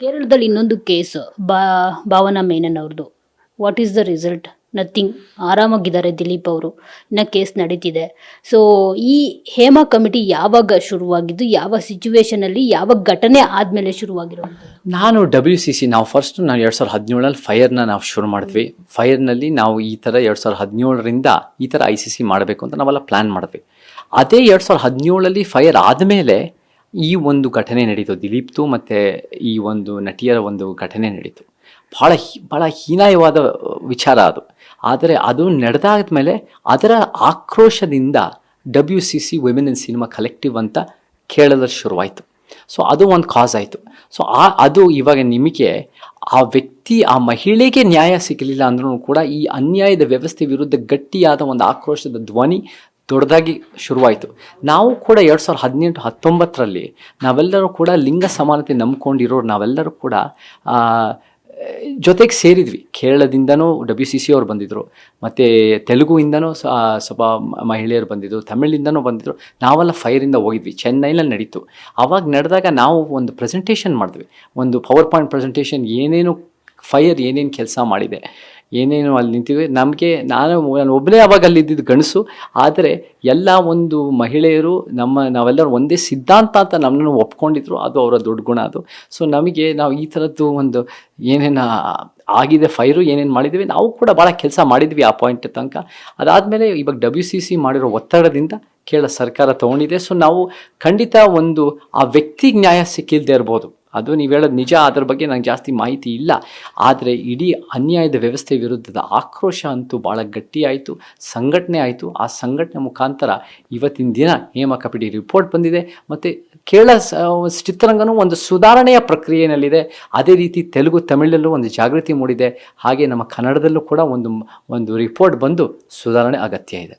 ಕೇರಳದಲ್ಲಿ ಇನ್ನೊಂದು ಕೇಸ್, ಬಾ, ಭಾವನಾ ಮೇನನ್ ಅವ್ರದ್ದು what is the result nothing ಆರಾಮಾಗಿದ್ದಾರೆ Dileep ಅವರು. ಇನ್ನು ಕೇಸ್ ನಡೀತಿದೆ. ಸೊ ಈ ಹೇಮಾ ಕಮಿಟಿ ಯಾವಾಗ ಶುರುವಾಗಿದ್ದು, ಯಾವ ಸಿಚುವೇಶನಲ್ಲಿ ಯಾವ ಘಟನೆ ಆದಮೇಲೆ ಶುರುವಾಗಿರೋ ನಾನು ಡಬ್ಲ್ಯೂ ಸಿ ಸಿ ನಾವು ಫಸ್ಟ್ ನಾವು ಎರಡು ಸಾವಿರದ ಹದಿನೇಳಲ್ಲಿ ಫೈರ್ನ ನಾವು ಶುರು ಮಾಡಿದ್ವಿ. ಫೈರ್ನಲ್ಲಿ ನಾವು ಈ ಥರ ಎರಡು ಸಾವಿರದ ಹದಿನೇಳರಿಂದ ಈ ಥರ ಐ ಸಿ ಸಿ ಮಾಡಬೇಕು ಅಂತ ನಾವೆಲ್ಲ ಪ್ಲ್ಯಾನ್ ಮಾಡಿದ್ವಿ. ಅದೇ ಎರಡು ಸಾವಿರದ ಹದಿನೇಳಲ್ಲಿ ಫೈರ್ ಆದಮೇಲೆ ಈ ಒಂದು ಘಟನೆ ನಡೀತು. ದಿಲೀಪ್ತು ಮತ್ತು ಈ ಒಂದು ನಟಿಯರ ಒಂದು ಘಟನೆ ನಡೀತು. ಭಾಳ ಭಾಳ ಹೀನಾಯವಾದ ವಿಚಾರ ಅದು. ಆದರೆ ಅದು ನಡೆದಾದ ಮೇಲೆ ಅದರ ಆಕ್ರೋಶದಿಂದ W C C women in cinema collective ಅಂತ ಕೇಳಲು ಶುರುವಾಯಿತು. ಸೊ ಅದು ಒಂದು ಕಾಸ್ ಆಯಿತು. ಸೊ ಆ, ಅದು ಇವಾಗ ನಿಮಗೆ ಆ ವ್ಯಕ್ತಿ, ಆ ಮಹಿಳೆಗೆ ನ್ಯಾಯ ಸಿಗಲಿಲ್ಲ ಅಂದ್ರೂ ಕೂಡ ಈ ಅನ್ಯಾಯದ ವ್ಯವಸ್ಥೆ ವಿರುದ್ಧ ಗಟ್ಟಿಯಾದ ಒಂದು ಆಕ್ರೋಶದ ಧ್ವನಿ ದೊಡ್ಡದಾಗಿ ಶುರುವಾಯಿತು. ನಾವು ಕೂಡ ಎರಡು ಸಾವಿರದ ಹದಿನೆಂಟು, ಹತ್ತೊಂಬತ್ತರಲ್ಲಿ ನಾವೆಲ್ಲರೂ ಕೂಡ ಲಿಂಗ ಸಮಾನತೆ ನಂಬ್ಕೊಂಡಿರೋರು ನಾವೆಲ್ಲರೂ ಕೂಡ ಜೊತೆಗೆ ಸೇರಿದ್ವಿ. ಕೇರಳದಿಂದನೂ ಡಬ್ಲ್ಯೂ ಸಿ ಸಿ ಅವ್ರು ಬಂದಿದ್ದರು ಮತ್ತು ತೆಲುಗುವಿಂದನೂ ಸ್ವಲ್ಪ ಮಹಿಳೆಯರು ಬಂದಿದ್ದರು ತಮಿಳಿಂದನೂ ಬಂದಿದ್ದರು ನಾವೆಲ್ಲ ಫೈರಿಂದ ಹೋಗಿದ್ವಿ. ಚೆನ್ನೈನಲ್ಲಿ ನಡೀತು. ಆವಾಗ ನಡೆದಾಗ ನಾವು ಒಂದು ಪ್ರೆಸೆಂಟೇಷನ್ ಮಾಡಿದ್ವಿ. ಒಂದು ಪವರ್ ಪಾಯಿಂಟ್ ಪ್ರೆಸೆಂಟೇಷನ್ ಏನೇನು ಫೈರ್ ಏನೇನು ಕೆಲಸ ಮಾಡಿದೆ. ಏನೇನು ಅಲ್ಲಿ ನಿಂತಿವೆ. ನಮಗೆ ನಾನು ನಾನು ಒಬ್ಬನೇ ಅವಾಗ ಅಲ್ಲಿ ಇದ್ದಿದ್ದು ಗಣಸು ಆದರೆ ಎಲ್ಲ ಒಂದು ಮಹಿಳೆಯರು ನಮ್ಮ ನಾವೆಲ್ಲರೂ ಒಂದೇ ಸಿದ್ಧಾಂತ ಅಂತ ನಮ್ಮನ್ನು ಒಪ್ಕೊಂಡಿದ್ರು. ಅದು ಅವರ ದೊಡ್ಡ ಗುಣ ಅದು. ಸೊ ನಮಗೆ ನಾವು ಈ ಥರದ್ದು ಒಂದು ಏನೇನು ಆಗಿದೆ ಫೈರು, ಏನೇನು ಮಾಡಿದ್ವಿ, ನಾವು ಕೂಡ ಭಾಳ ಕೆಲಸ ಮಾಡಿದ್ವಿ ಆ ಪಾಯಿಂಟ್ ತನಕ. ಅದಾದಮೇಲೆ ಇವಾಗ ಡಬ್ಲ್ಯೂ ಸಿ ಸಿ ಮಾಡಿರೋ ಒತ್ತಡದಿಂದ ಕೇರಳ ಸರ್ಕಾರ ತಗೊಂಡಿದೆ. ಸೊ ನಾವು ಖಂಡಿತ ಒಂದು ಆ ವ್ಯಕ್ತಿಗೆ ನ್ಯಾಯ ಸಿಕ್ಕಿಲ್ದೇ ಇರ್ಬೋದು. ಅದು ನೀವು ಹೇಳೋದು ನಿಜ, ಅದ್ರ ಬಗ್ಗೆ ನಂಗೆ ಜಾಸ್ತಿ ಮಾಹಿತಿ ಇಲ್ಲ. ಆದರೆ ಇಡೀ ಅನ್ಯಾಯದ ವ್ಯವಸ್ಥೆ ವಿರುದ್ಧದ ಆಕ್ರೋಶ ಅಂತೂ ಭಾಳ ಗಟ್ಟಿಯಾಯಿತು ಸಂಘಟನೆ ಆಯಿತು. ಆ ಸಂಘಟನೆ ಮುಖಾಂತರ ಇವತ್ತಿನ ದಿನ ನೇಮ ಪಿಡಿ ರಿಪೋರ್ಟ್ ಬಂದಿದೆ. ಮತ್ತು ಕೇರಳ ಚಿತ್ರರಂಗನೂ ಒಂದು ಸುಧಾರಣೆಯ ಪ್ರಕ್ರಿಯೆಯಲ್ಲಿದೆ. ಅದೇ ರೀತಿ ತೆಲುಗು, ತಮಿಳಲ್ಲೂ ಒಂದು ಜಾಗೃತಿ ಮೂಡಿದೆ. ಹಾಗೆ ನಮ್ಮ ಕನ್ನಡದಲ್ಲೂ ಕೂಡ ಒಂದು ಒಂದು ರಿಪೋರ್ಟ್ ಬಂದು ಸುಧಾರಣೆ ಅಗತ್ಯ ಇದೆ.